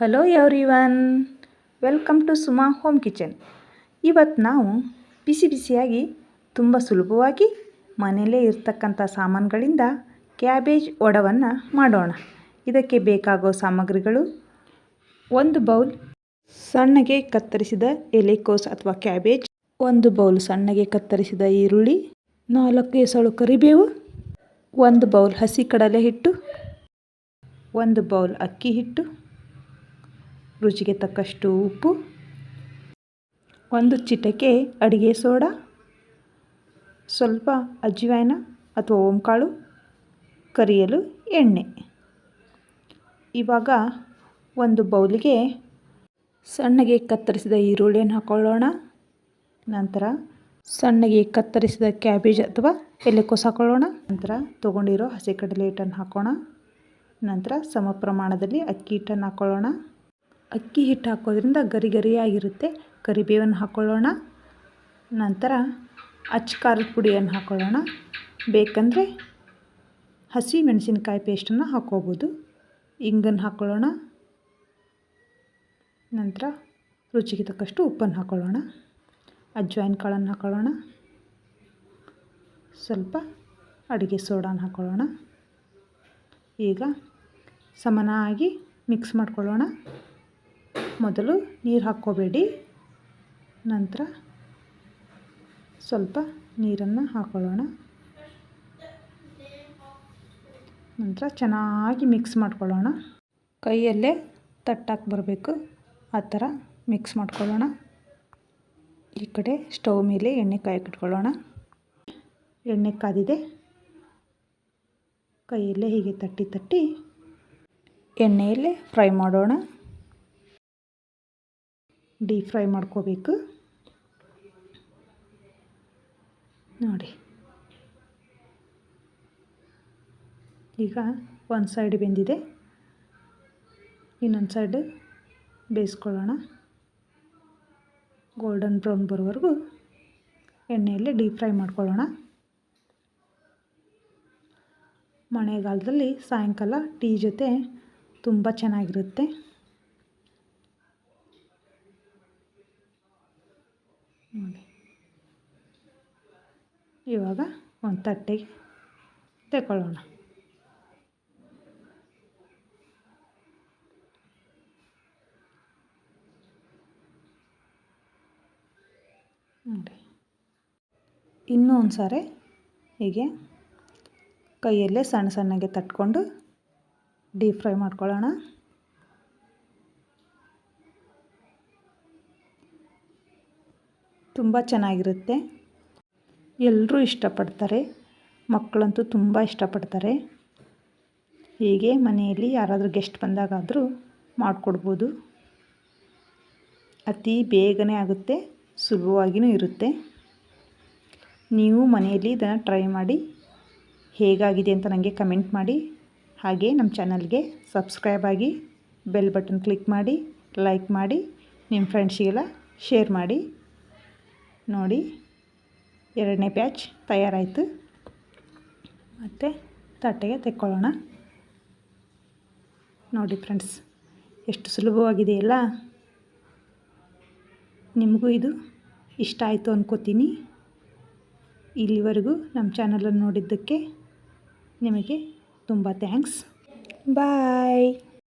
Hello everyone welcome to Suma home kitchen ಇವತ್ತು ನಾವು ಬಿಸಿ ಬಿಸಿಯಾಗಿ, ತುಂಬ ಸುಲಭವಾಗಿ ಮನೆಯಲ್ಲೇ ಇರ್ತಕ್ಕಂಥ ಸಾಮಾನುಗಳಿಂದ ಕ್ಯಾಬೇಜ್ ವಡವನ್ನು ಮಾಡೋಣ. ಇದಕ್ಕೆ ಬೇಕಾಗೋ ಸಾಮಗ್ರಿಗಳು, ಒಂದು ಬೌಲ್ ಸಣ್ಣಗೆ ಕತ್ತರಿಸಿದ ಎಲೆಕೋಸ್ ಅಥವಾ ಕ್ಯಾಬೇಜ್, ಒಂದು ಬೌಲ್ ಸಣ್ಣಗೆ ಕತ್ತರಿಸಿದ ಈರುಳ್ಳಿ, ನಾಲ್ಕು ಎಸಳು ಕರಿಬೇವು, ಒಂದು ಬೌಲ್ ಹಸಿ ಕಡಲೆ ಹಿಟ್ಟು, ಒಂದು ಬೌಲ್ ಅಕ್ಕಿ ಹಿಟ್ಟು ರುಚಿಗೆ ತಕ್ಕಷ್ಟು ಉಪ್ಪು, ಒಂದು ಚಿಟಕೆ ಅಡುಗೆ ಸೋಡಾ, ಸ್ವಲ್ಪ ಅಜ್ವಾಯಿನ ಅಥವಾ ಓಂಕಾಳು, ಕರಿಯಲು ಎಣ್ಣೆ. ಇವಾಗ ಒಂದು ಬೌಲಿಗೆ ಸಣ್ಣಗೆ ಕತ್ತರಿಸಿದ ಈರುಳ್ಳಿಯನ್ನು ಹಾಕೊಳ್ಳೋಣ. ನಂತರ ಸಣ್ಣಗೆ ಕತ್ತರಿಸಿದ ಕ್ಯಾಬೇಜ್ ಅಥವಾ ಎಲೆಕೋಸು ಹಾಕೊಳ್ಳೋಣ. ನಂತರ ತೊಗೊಂಡಿರೋ ಹಸಿ ಕಡಲೆ ಹಿಟ್ಟನ್ನು ಹಾಕೋಣ. ನಂತರ ಸಮ ಪ್ರಮಾಣದಲ್ಲಿ ಅಕ್ಕಿ ಹಿಟ್ಟನ್ನು ಹಾಕ್ಕೊಳ್ಳೋಣ ಅಕ್ಕಿ ಹಿಟ್ಟು ಹಾಕೋದ್ರಿಂದ ಗರಿ ಗರಿಯಾಗಿರುತ್ತೆ. ಕರಿಬೇವನ್ನು ಹಾಕ್ಕೊಳ್ಳೋಣ ನಂತರ ಅಚ್ಚ ಖಾರದ ಪುಡಿಯನ್ನು ಹಾಕ್ಕೊಳ್ಳೋಣ ಬೇಕಂದರೆ ಹಸಿ ಮೆಣಸಿನ್ಕಾಯಿ ಪೇಸ್ಟನ್ನು ಹಾಕ್ಕೋಬೋದು. ಇಂಗನ್ನು ಹಾಕ್ಕೊಳ್ಳೋಣ ನಂತರ ರುಚಿಗೆ ತಕ್ಕಷ್ಟು ಉಪ್ಪನ್ನು ಹಾಕ್ಕೊಳ್ಳೋಣ ಅಜ್ವಾಯಿನ ಕಾಳನ್ನು ಹಾಕ್ಕೊಳ್ಳೋಣ ಸ್ವಲ್ಪ ಅಡುಗೆ ಸೋಡಾನ ಹಾಕ್ಕೊಳ್ಳೋಣ ಈಗ ಸಮನಾಗಿ ಮಿಕ್ಸ್ ಮಾಡ್ಕೊಳ್ಳೋಣ. ಮೊದಲು ನೀರು ಹಾಕ್ಕೋಬೇಡಿ. ನಂತರ ಸ್ವಲ್ಪ ನೀರನ್ನು ಹಾಕ್ಕೊಳ್ಳೋಣ ನಂತರ ಚೆನ್ನಾಗಿ ಮಿಕ್ಸ್ ಮಾಡ್ಕೊಳ್ಳೋಣ. ಕೈಯಲ್ಲೇ ತಟ್ಟಾಕಿ ಬರಬೇಕು. ಆ ಥರ ಮಿಕ್ಸ್ ಮಾಡ್ಕೊಳ್ಳೋಣ. ಈ ಕಡೆ ಸ್ಟವ್ ಮೇಲೆ ಎಣ್ಣೆ ಕಾಯಕ್ಕಿಟ್ಕೊಳ್ಳೋಣ. ಎಣ್ಣೆ ಕಾದಿದೆ. ಕೈಯಲ್ಲೇ ಹೀಗೆ ತಟ್ಟಿ ತಟ್ಟಿ ಎಣ್ಣೆಯಲ್ಲೇ ಫ್ರೈ ಮಾಡೋಣ. ಡೀಪ್ ಫ್ರೈ ಮಾಡ್ಕೋಬೇಕು. ನೋಡಿ. ಈಗ ಒಂದು ಸೈಡ್ ಬೆಂದಿದೆ. ಇನ್ನೊಂದು ಸೈಡ್ ಬೇಯಿಸ್ಕೊಳ್ಳೋಣ. ಗೋಲ್ಡನ್ ಬ್ರೌನ್ ಬರೋವರೆಗೂ ಎಣ್ಣೆಯಲ್ಲಿ ಡೀಪ್ ಫ್ರೈ ಮಾಡ್ಕೊಳ್ಳೋಣ. ಮಳೆಗಾಲದಲ್ಲಿ ಸಾಯಂಕಾಲ ಟೀ ಜೊತೆ ತುಂಬ ಚೆನ್ನಾಗಿರುತ್ತೆ. ನೋಡಿ. ಇವಾಗ ಒಂದು ತಟ್ಟೆಗೆ ತಗೊಳ್ಳೋಣ ನೋಡಿ. ಇನ್ನೂ ಒಂದು ಸಾರಿ ಹೀಗೆ ಕೈಯಲ್ಲೇ ಸಣ್ಣ ಸಣ್ಣಗೆ ತಟ್ಕೊಂಡು ಡೀಪ್ ಫ್ರೈ ಮಾಡ್ಕೊಳ್ಳೋಣ. ತುಂಬ ಚೆನ್ನಾಗಿರುತ್ತೆ. ಎಲ್ಲರೂ ಇಷ್ಟಪಡ್ತಾರೆ. ಮಕ್ಕಳಂತೂ ತುಂಬ ಇಷ್ಟಪಡ್ತಾರೆ. ಹೀಗೆ ಮನೆಯಲ್ಲಿ ಯಾರಾದರೂ ಗೆಸ್ಟ್ ಬಂದಾಗಾದರೂ ಮಾಡಿಕೊಡ್ಬೋದು. ಅತಿ ಬೇಗನೆ ಆಗುತ್ತೆ ಸುಲಭವಾಗಿಯೂ ಇರುತ್ತೆ. ನೀವು ಮನೆಯಲ್ಲಿ ಇದನ್ನು ಟ್ರೈ ಮಾಡಿ. ಹೇಗಾಗಿದೆ ಅಂತ ನನಗೆ ಕಮೆಂಟ್ ಮಾಡಿ. ಹಾಗೆ ನಮ್ಮ ಚಾನಲ್ಗೆ ಸಬ್ಸ್ಕ್ರೈಬ್ ಆಗಿ ಬೆಲ್ ಬಟನ್ ಕ್ಲಿಕ್ ಮಾಡಿ, ಲೈಕ್ ಮಾಡಿ, ನಿಮ್ಮ ಫ್ರೆಂಡ್ಸಿಗೆಲ್ಲ ಶೇರ್ ಮಾಡಿ. ನೋಡಿ ಎರಡನೇ ಪ್ಯಾಚ್ ತಯಾರಾಯಿತು. ಮತ್ತು ತಟ್ಟೆಗೆ ತೆಕ್ಕೊಳ್ಳೋಣ. ನೋಡಿ ಫ್ರೆಂಡ್ಸ್, ಎಷ್ಟು ಸುಲಭವಾಗಿದೆಯಲ್ಲ ನಿಮಗೂ ಇದು ಇಷ್ಟ ಆಯಿತು ಅಂದ್ಕೋತೀನಿ ಇಲ್ಲಿವರೆಗೂ ನಮ್ಮ ಚಾನಲನ್ನು ನೋಡಿದ್ದಕ್ಕೆ ನಿಮಗೆ ತುಂಬ ಥ್ಯಾಂಕ್ಸ್. ಬಾಯ್.